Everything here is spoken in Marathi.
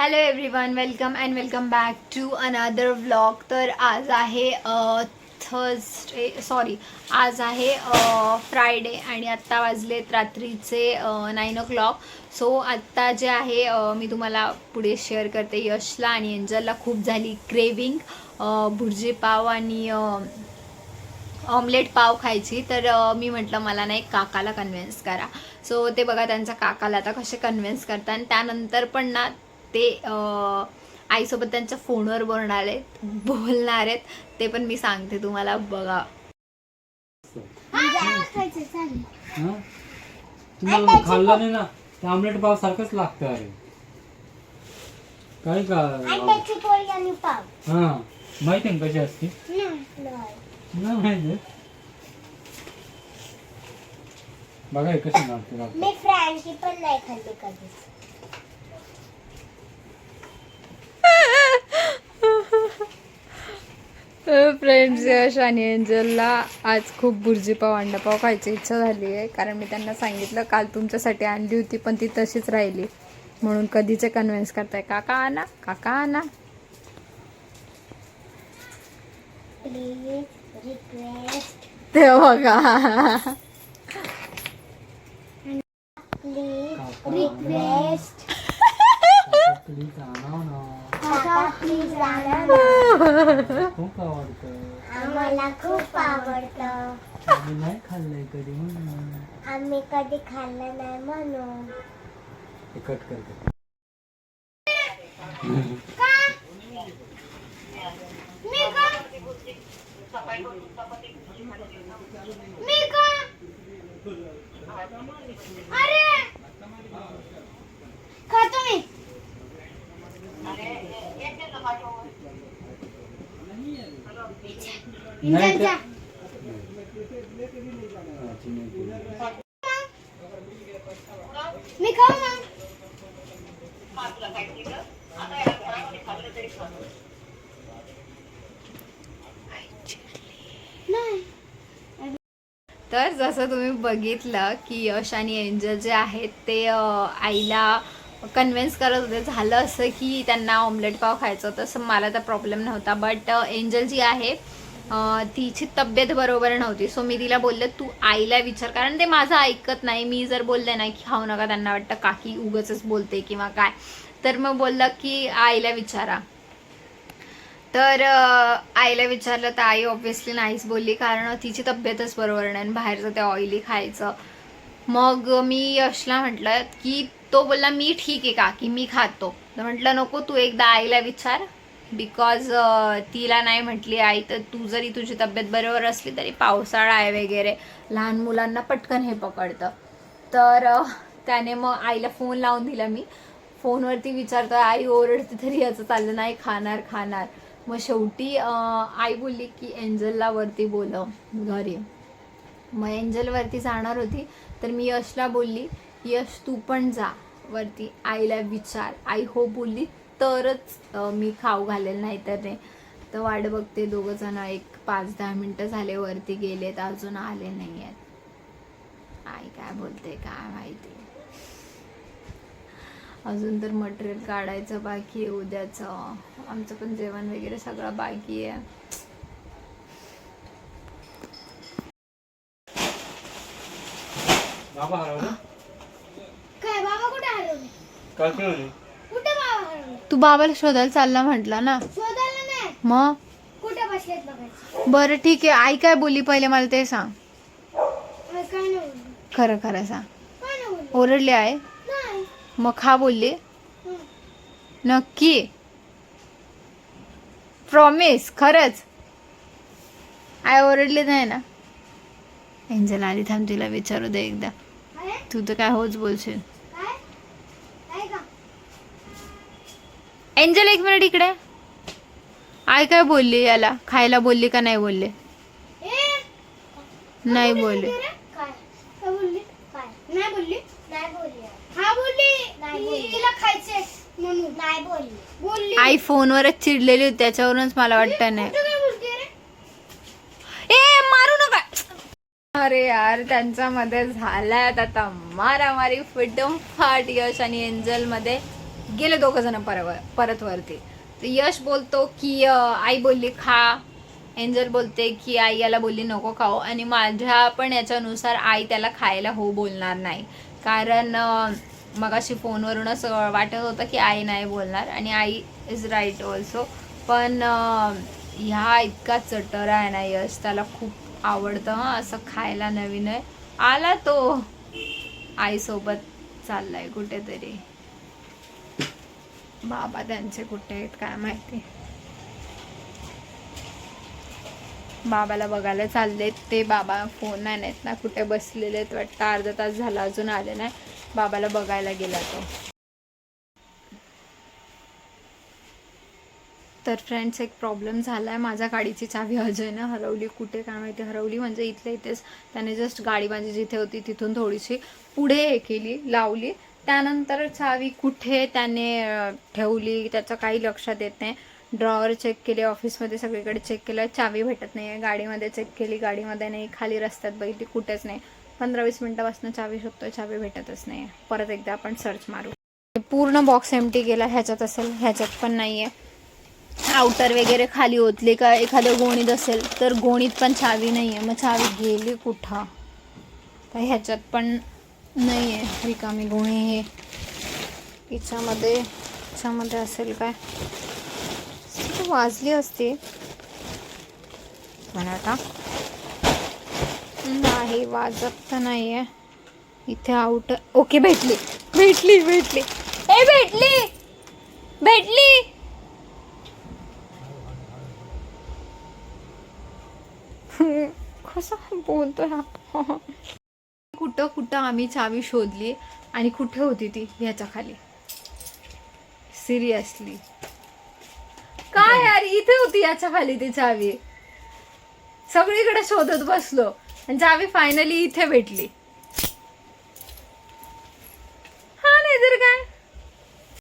Hello everyone welcome and welcome back to another vlog तर आज आहे थर्सडे सॉरी आज आहे फ्रायडे आणि आत्ता वाजलेत रात्रीचे नाईन ओ क्लॉक सो आत्ता जे आहे मी तुम्हाला पुढे शेअर करते यशला आणि एंजलला खूप झाली क्रेविंग भुर्जी पाव आणि ऑमलेट पाव खायची. तर मी म्हटलं मला नाही काकाला कन्व्हिन्स करा. सो ते बघा त्यांचा काकाला आता कसे कन्व्हिन्स करतात. आणि त्यानंतर पण ना ते अ, आईसोबत त्यांच्या फोनवर बोलणार आहेत बोलणार आहेत ते पण मी सांगते तुम्हाला बघा. हा? तुम्हाला खाल्लं नाही ना? ते आमलेट पाव सारखंच लागतं अरे. काय का? हा. माहिती आहे कशी असते? नाही नाही. माहिती बघा हे कशी लागते. मी फ्रँकी पण नाही खाल्ली कधी फ्रेंड्स यश आणि एंजलला आज खूप बुर्जीपाव अंडापाव खायची इच्छा झाली आहे. कारण मी त्यांना सांगितलं काल तुमच्यासाठी आणली होती पण ती तशीच राहिली. म्हणून कधीचे कन्व्हिन्स करताय. काका आणा काका आणा. प्लीज रिक्वेस्ट ते बघा प्लीज रिक्वेस्ट प्लीज आणा ना काका प्लीज आणा ना. खूप आवडत आम्हाला खूप आवडत आम्ही नाही खाल्लंय कधी म्हणून आम्ही कधी खाल्लं नाही म्हणून हे कट कर अरे खातो मी नाही मी खाऊ तर जसं तुम्ही बघितलं की यश आणि एंजल जे आहेत ते आईला कन्व्हिन्स करत होते झालं असं की त्यांना ऑमलेट पाव खायचं होतं तसं मला तर प्रॉब्लेम नव्हता. बट एंजल uh, जी आहे तिची तब्येत बरोबर नव्हती. सो मी तिला बोलले तू आईला विचार. कारण ते माझं ऐकत नाही. मी जर बोलले ना की खाऊ नका त्यांना वाटतं काकी उगच बोलते किंवा काय. तर मग बोललं की आईला विचारा. तर आईला विचारलं तर आई ऑब्व्हियसली नाहीच बोलली कारण तिची तब्येतच बरोबर नाही आणि बाहेरचं ते ऑइली खायचं. मग मी यशला म्हटलं की तो बोलला मी ठीक आहे काकी मी खातो. तर म्हटलं नको तू एकदा आईला विचार बिकॉज तिला नाही म्हटली आई तर तू जरी तुझी तब्येत बरोबर असली तरी पावसाळा आहे वगैरे लहान मुलांना पटकन हे पकडतं. तर त्याने मग आईला फोन लावून दिला मी. फोनवरती विचारतो आई ओरडते तरी याचं चाललं नाही खाणार खाणार. मग शेवटी आई बोलली की एंजलला वरती बोलव घरी. मग एंजलवरती जाणार होती तर मी यशला बोलली यश तू पण जा. वरती आईला विचार. आई हो बोलली तरच मी खाऊ घालेल नाही तर नाही. तर वाट बघते दोघं जण. एक पाच दहा मिनटं झाले वरती गेलेत अजून आले नाही आहेत आई काय बोलते काय माहिती. अजून तर मटेरियल काढायचं बाकी आहे उद्याचं. आमचं पण जेवण वगैरे सगळं बाकी आहे. बाबा हरवलं? कुठे बाबा हरवले? तू बाबाला शोधायला चालला म्हटला ना. शोधायला नाही. मग? कुठे बसलेत बघायचे बरं ठीक आहे. आई काय बोलली पहिले मला ते सांग. आज काय नाही बोलले. खरं खरं सांग. काय नाही बोलले. ओरडले आहे? नाही. मग खा बोलली. हं. नक्की. प्रॉमिस खरंच. आय ओरडली नाही ना? एंजल आली थांब तिला विचारू दे एकदा. अरे? तू तर काय होच बोलशील काय काय का एंजल एक मिनिट इकडे. आय काय बोलली याला? खायला बोलली का नाही बोलले? ए नाही बोलले गेली रे? काय? काय बोलली? काय? नाही बोलली? नाही बोलली हा बोलली? नाही ती- बोलली. तिला खायचंय म्हणून. नाही बोलली. बोलली. आई फोनवरच चिडलेली होती त्याच्यावरूनच मला वाटतं नाही. ए मारू नका. अरे यार त्यांच्यामध्ये झालाय आता मारामारी फिटम फाट यश आणि एंजलमध्ये गेले दोघं जण परव परत वरती. तर यश बोलतो की आई बोलली खा. एंजल बोलते की आई याला बोलली नको खाऊ. आणि माझ्या पण याच्यानुसार आई त्याला खायला हो बोलणार नाही. कारण मग मगाशी फोनवरूनच वाटत होतं की आई नाही बोलणार. आणि आई इज राईट ऑल्सो पण ह्या इतका चटरा आहे ना यश त्याला खूप आवडतं हां असं खायला नवीन आहे. आला तो. आईसोबत चाललाय कुठेतरी. बाबा त्यांचे कुठे आहेत काय माहिती. बाबाला बघायला चाललेत ते बाबा फोन नाही नाहीत ना कुठे बसलेले आहेत वाटतं अर्धा तास झाला अजून आले नाही बाबाला बघायला गेला तो. तर फ्रेंड्स एक प्रॉब्लेम झाला आहे माझ्या गाडीची चावी अजयनं हरवली कुठे काय माहिती हरवली म्हणजे इथल्या इथेच त्याने जस्ट गाडी माझी जिथे होती तिथून थोडीशी पुढे हे केली लावली त्यानंतर चावी कुठे त्याने ठेवली त्याचं काही लक्षात येत नाही. ड्रॉवर चेक केले ऑफिसमध्ये सगळीकडे चेक केलं चावी भेटत नाही आहे गाडीमध्ये चेक केली गाडीमध्ये नाही खाली रस्त्यात बघितली कुठेच नाही. पंधरा वीस मिनटापासून चावी शोधतो चावी भेटतच नाही आहे परत एकदा आपण सर्च मारू. पूर्ण बॉक्स एमटी गेला ह्याच्यात असेल ह्याच्यात पण नाही आहे आउटर वगैरे खाली ओतले का एखादं गोणीत असेल तर गोणीत पण चावी नाही आहे मग चावी गेली कुठं? तर ह्याच्यात पण नाही आहे रिकामी गोणी हे. हिच्यामध्ये हिच्यामध्ये असेल काय? वाजली असती? पण आता. नाही वाजत तर नाही आहे इथे आउटर ओके भेटली. भेटली भेटली. ए भेटली! भेटली! कसं बोलतोय हा? कुठं कुठं आम्ही चावी शोधली आणि कुठे होती ती ह्याच्या खाली सिरियसली काय यार इथे होती याच्या खाली ती चावी? सगळीकडे शोधत बसलो आणि चावी फायनली इथे भेटली.